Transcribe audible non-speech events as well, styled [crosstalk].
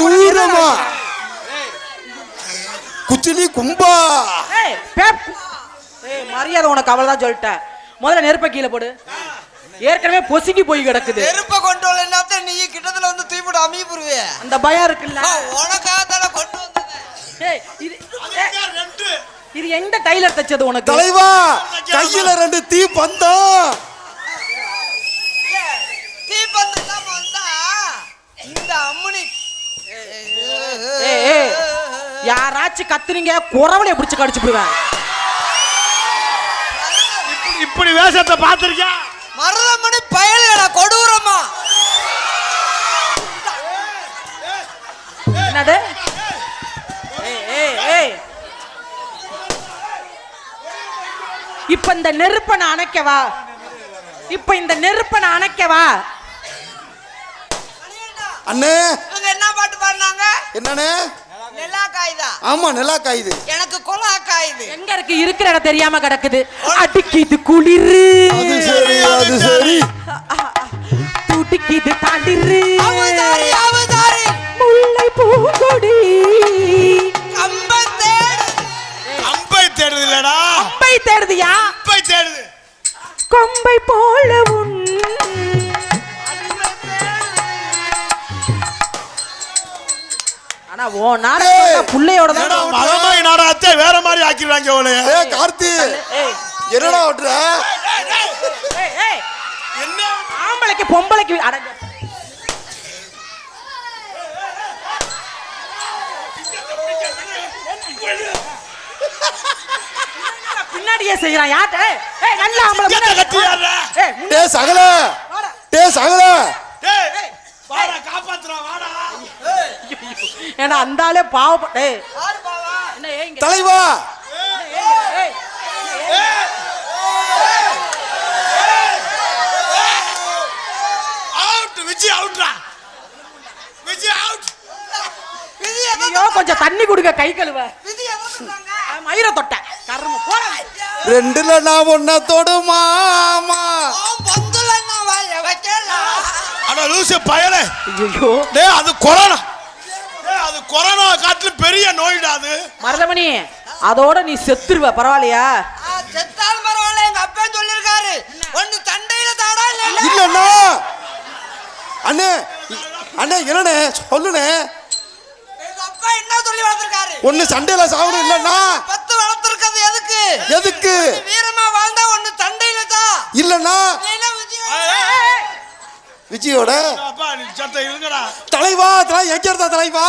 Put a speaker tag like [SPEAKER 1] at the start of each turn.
[SPEAKER 1] கொடூரமா
[SPEAKER 2] போட்டு
[SPEAKER 1] குச்சிலி கும்பா.
[SPEAKER 2] மரியாதை உனக்கு அவ்வளவுதான் சொல்லிட்டேன். முதல்ல நெருப்பை கீழே போடு. ஏற்கனவே பொசுங்கி போய் கிடக்குது.
[SPEAKER 3] நெருப்ப கொண்டு வரலன்னா நீ? கிட்டத்துல வந்து தூய்போட்டு அமைய போடுவே.
[SPEAKER 2] அந்த பயம் இருக்குல்ல.
[SPEAKER 3] உனக்காக தானே கொண்டு வந்தது.
[SPEAKER 2] ஏய் இது இது எந்த டைலர் தச்சது உனக்கு?
[SPEAKER 1] தலைவா கையில ரெண்டு தீ பந்தம்
[SPEAKER 3] இல்லாம வந்தா இந்த அம்மனி
[SPEAKER 2] யாராச்சும் கத்துறீங்க குறவளைய பிடிச்சு கடிச்சு விடுவேன்.
[SPEAKER 4] இப்படி வேஷத்தை பார்த்திருக்கியா?
[SPEAKER 3] மருதமணி பயல்களா கொடூரமா?
[SPEAKER 2] என்னது? இப்ப இந்த நெருப்பை நான் அணைக்கவா? இப்ப இந்த நெருப்பை நான் அணைக்கவா?
[SPEAKER 1] அண்ணே.
[SPEAKER 3] என்ன பாட்டு பாடினாங்க?
[SPEAKER 1] என்னண்ணே? ஆமா நிலா காயுது.
[SPEAKER 3] எனக்கு குலா காயுது.
[SPEAKER 2] எங்க இருக்கு? இருக்கிற இடம் தெரியாம கிடக்குது. அடிக்குது குளிரு.
[SPEAKER 1] அது சரி அது சரி.
[SPEAKER 2] துடிக்குது தளிரு
[SPEAKER 3] அவதாரி அவதாரி
[SPEAKER 2] முல்லை பூங்கொடி.
[SPEAKER 4] அம்பை தேடுது இல்லடா
[SPEAKER 2] கொம்பை தேடுதியா?
[SPEAKER 4] தேடுது.
[SPEAKER 2] கொம்பை போல உன் ஆனா ஓ நாடகம் புள்ளையோட தான்
[SPEAKER 4] மகமாய் நாடகத்தை வேற மாதிரி ஆக்கிடுவாங்க அவளைய
[SPEAKER 1] ஏ கார்த்தி
[SPEAKER 2] ஏய்
[SPEAKER 1] என்னடா
[SPEAKER 2] ஏய் ஏய்
[SPEAKER 4] என்ன?
[SPEAKER 2] ஆம்பளைக்கு பொம்பளைக்கு அடங்க பின்னாடியே செய்யறான்? யார்ட்ட ஏய், ஏய் நல்ல ஆம்பளை.
[SPEAKER 4] கட்டியாடுற.
[SPEAKER 2] ஏய் முன்னாடி
[SPEAKER 1] டே சகல.
[SPEAKER 4] டேய் வாடா காப்பாத்துறா வாடா. [laughs]
[SPEAKER 2] ஏன்னா அந்த ஆளே பாவப்பட்ட ஏய்.
[SPEAKER 3] யாரு பாவா?
[SPEAKER 2] என்ன ஏய் இங்க?
[SPEAKER 1] தலைவா!
[SPEAKER 2] கொஞ்சம் தண்ணி கொடுங்க கை கழுவ. மயிர தொட்ட. கரும போற
[SPEAKER 1] ரெண்டுல நான் ஒன்ன தொடுமாமா
[SPEAKER 3] அவன் பந்துல நான் வாய வைக்கலாம்
[SPEAKER 4] அட லூசு பயலே.
[SPEAKER 2] ஐயோ
[SPEAKER 4] டேய் அது கொரோனா. கொரோனா காட்டிலும் பெரிய நோய்டா அது.
[SPEAKER 2] மருதமணி அதோட நீ செத்துருவ பரவாயில்லையா?
[SPEAKER 3] ஆ, செத்தாலும் பரவாயில்ல எங்க அப்பா சொல்லிருக்காரு. ஒண்ணு தண்டையில தாடா இல்ல
[SPEAKER 1] இல்லண்ணா அண்ணே. அண்ணே என்னண்ணே? சொல்லுண்ணே.
[SPEAKER 3] எங்க அப்பா என்ன சொல்லி வளர்த்திருக்காரு?
[SPEAKER 1] ஒண்ணு சண்டையில சாவணும் இல்லண்ணா
[SPEAKER 3] பத்து வளர்த்திருக்கிறது எதுக்கு?
[SPEAKER 1] எதுக்கு?
[SPEAKER 3] வீரமா வாழ்ந்தா ஒண்ணு தண்டையில தான்
[SPEAKER 1] இல்லண்ணா
[SPEAKER 3] இல்லைன்னா விஜய்
[SPEAKER 1] விஜயோட? தலைவா தலை எங்க இருந்தா தலைவா?